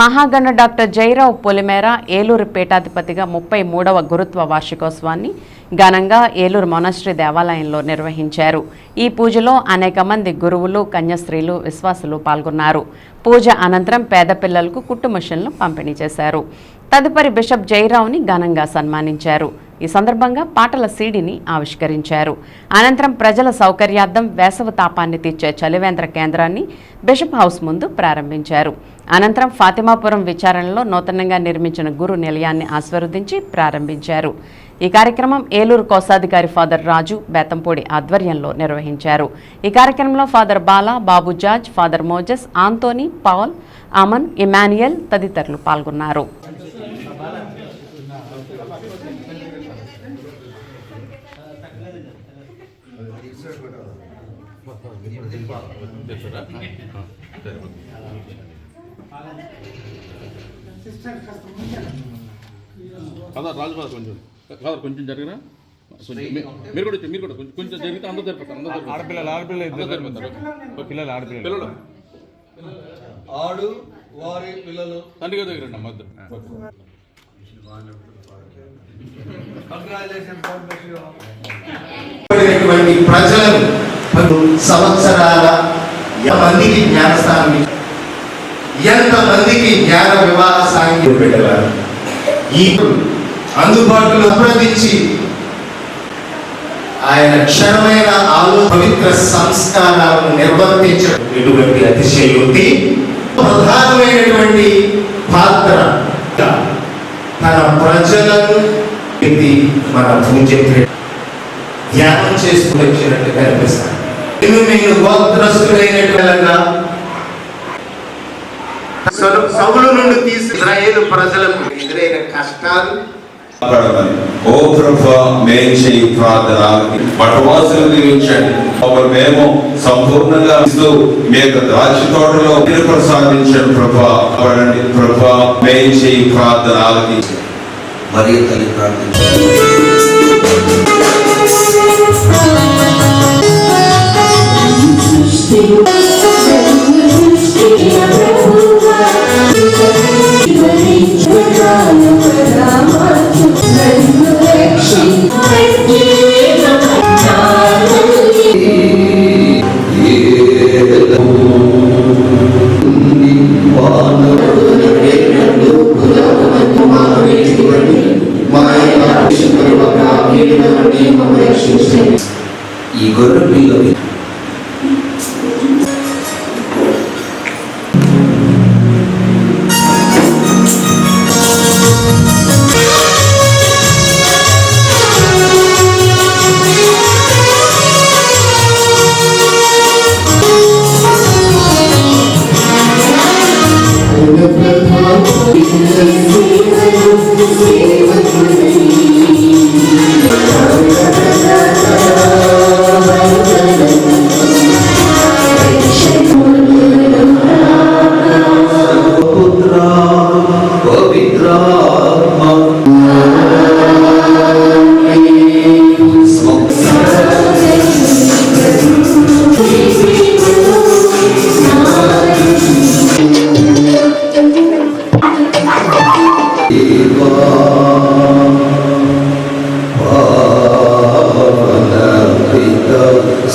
మహాగణ doctor Jairao పొలిమేర ఏలూరు పీఠాధిపతిగా ముప్పై మూడవ గురుత్వ వార్షికోత్సవాన్ని ఘనంగా ఏలూరు మొనస్ట్రీ దేవాలయంలో నిర్వహించారు. ఈ పూజలో అనేక మంది గురువులు కన్యాస్త్రీలు విశ్వాసులు పాల్గొన్నారు. పూజ అనంతరం పేద పిల్లలకు కుట్టు మిషన్లు పంపిణీ చేశారు. తదుపరి బిషప్ జైరావుని ఘనంగా సన్మానించారు. ఈ సందర్భంగా పాటల సీడీని ఆవిష్కరించారు. అనంతరం ప్రజల సౌకర్యార్థం వేసవ తాపాన్ని తీర్చే చలివేంద్ర కేంద్రాన్ని బిషప్ హౌస్ ముందు ప్రారంభించారు. అనంతరం ఫాతిమాపురం విచారణలో నూతనంగా నిర్మించిన గురు నిలయాన్ని ఆస్వాదించి ప్రారంభించారు. ఈ కార్యక్రమం ఏలూరు కోశాధికారి ఫాదర్ రాజు బేతంపూడి ఆధ్వర్యంలో నిర్వహించారు. ఈ కార్యక్రమంలో father Bala Babu George father Moses Anthony Paul Aman Emmanuel తదితరులు పాల్గొన్నారు. కదా కొంచెం? కదా కొంచెం జరిగినా? కొంచెం మీ- మీరు కూడా వచ్చి- మీరు కూడా కొంచెం కొంచెం జరిగితే అందరూ జరిపోతారు అందరూ ఆడపిల్లలు ఆడపిల్లలు ఇద్దరు జరిపోతారు పిల్లలు ఆడపిల్లలు. పిల్లలు? ఆడు వారి పిల్లలు. తండ్రి గారి దగ్గర పడినటువంటి ప్రజలను పలు సంవత్సరాల ఎంతమందికి జ్ఞానస్థానం ఇచ్చారు. ఎంతమందికి జ్ఞాన వివాహ సాంఘిక పెట్టారు ఈ అందుబాటులో సంప్రదించి ఆయన క్షణమైన ఆలో పవిత్ర సంస్కారాలను నిర్వర్తించడం ఎటువంటి అతిశయోక్తి ప్రధానమైనటువంటి పాత్ర తన ప్రజలను ఇది మన పూజ ధ్యానం చేస్తూ వచ్చినట్టు కనిపిస్తాను నేను నేను గోత్రస్తులైనట్టుగా సౌలు నుండి తీసి ఇజ్రాయేలు ప్రజలకు ఎదురైన కష్టాలు. ఓ ప్రభా మేం చేయి ప్రార్థన పటవాసులు దీవించండి. మమ్మల్ని మేము సంపూర్ణంగా ఇస్తూ మీ యొక్క ద్రాక్ష తోటలో మీరు ప్రసాదించండి ప్రభా. పడండి ప్రభా మేం చేయి ప్రార్థన ఆలకించండి మరియు తల్లి ప్రార్థించారు ఈ పుత్ర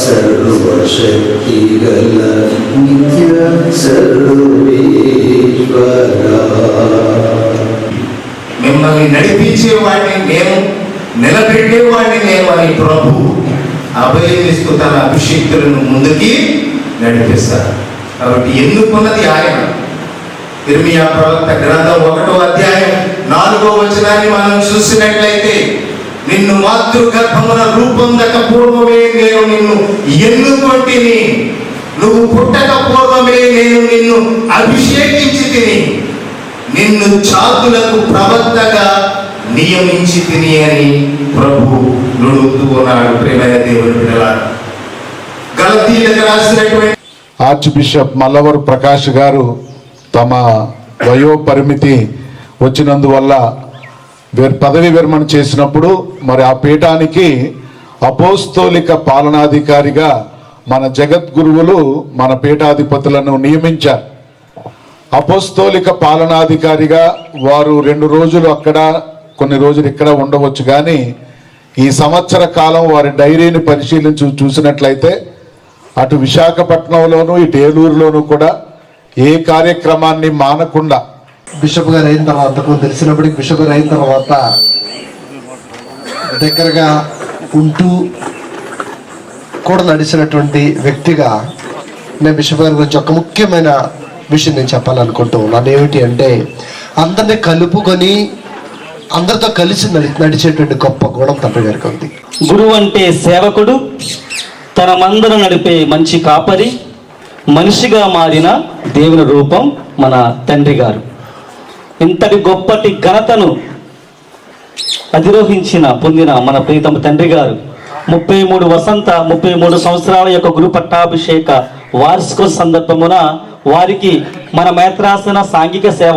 సర్వశక్తి గల నిత్య సర్వేశ్వర మిమ్మల్ని నడిపించేవాడిని నేను నిలబెట్టేవాడిని నేను అని ప్రభు అభయమిస్తూ తన అభిషేక్తులను ముందుకి నడిపిస్తారు కాబట్టి ఎన్నుకున్నది ఆయన ఇర్మియా ప్రవక్త గ్రంథం ఒకటో అధ్యాయం నాలుగో వచనాన్ని మనం చూసినట్లయితే నిన్ను మాతృగర్భమున రూపొందక పూర్వమే నేను నిన్ను ఎన్నుకొంటిని. నువ్వు పుట్టక పూర్వమే నేను నిన్ను అభిషేకించి తిని నిన్ను జాతులకు ప్రవక్తగా నియమించి తిని అని ప్రభు నుడుతూ ఉన్నాడు. ప్రేమైన దేవుని బిడ్డలారా గలతీలకు రాసినటువంటి ఆర్చ్ బిషప్ మల్లవరు ప్రకాష్ గారు తమ వయో పరిమితి వచ్చినందువల్ల వీరు పదవి విరమణ చేసినప్పుడు మరి ఆ పీఠానికి అపోస్తోలిక పాలనాధికారిగా మన జగద్గురువులు మన పీఠాధిపతులను నియమించారు. అపోస్తోలిక పాలనాధికారిగా వారు రెండు రోజులు అక్కడ కొన్ని రోజులు ఇక్కడ ఉండవచ్చు కానీ ఈ సంవత్సర కాలం వారి డైరీని పరిశీలించి చూసినట్లయితే అటు విశాఖపట్నంలోను ఇటు ఏలూరులోను కూడా ఏ కార్యక్రమాన్ని మానకుండా బిషప్ గారు అయిన తర్వాత కొంత తెలిసినప్పటికీ బిషప్ గారు అయిన తర్వాత దగ్గరగా ఉంటూ కూడా నడిచినటువంటి వ్యక్తిగా నేను బిషప్ గారి గురించి ఒక ముఖ్యమైన విషయం నేను చెప్పాలనుకుంటూ ఉన్నాను. ఏమిటి అంటే అందరిని కలుపుకొని అందరితో కలిసి నడి నడిచేటువంటి గొప్ప గుణం తండ్రి గారికి ఉంది. గురువు అంటే సేవకుడు తన మందను నడిపే మంచి కాపరి మనిషిగా మారిన దేవుని రూపం మన తండ్రి గారు. ఇంతటి గొప్పటి ఘనతను అధిరోహించిన పొందిన మన ప్రీతమ తండ్రి గారు. ముప్పై మూడు వసంత ముప్పై మూడు సంవత్సరాల యొక్క గురు పట్టాభిషేక వార్షిక సందర్భమున వారికి మన మేత్రాసన సాంఘిక సేవ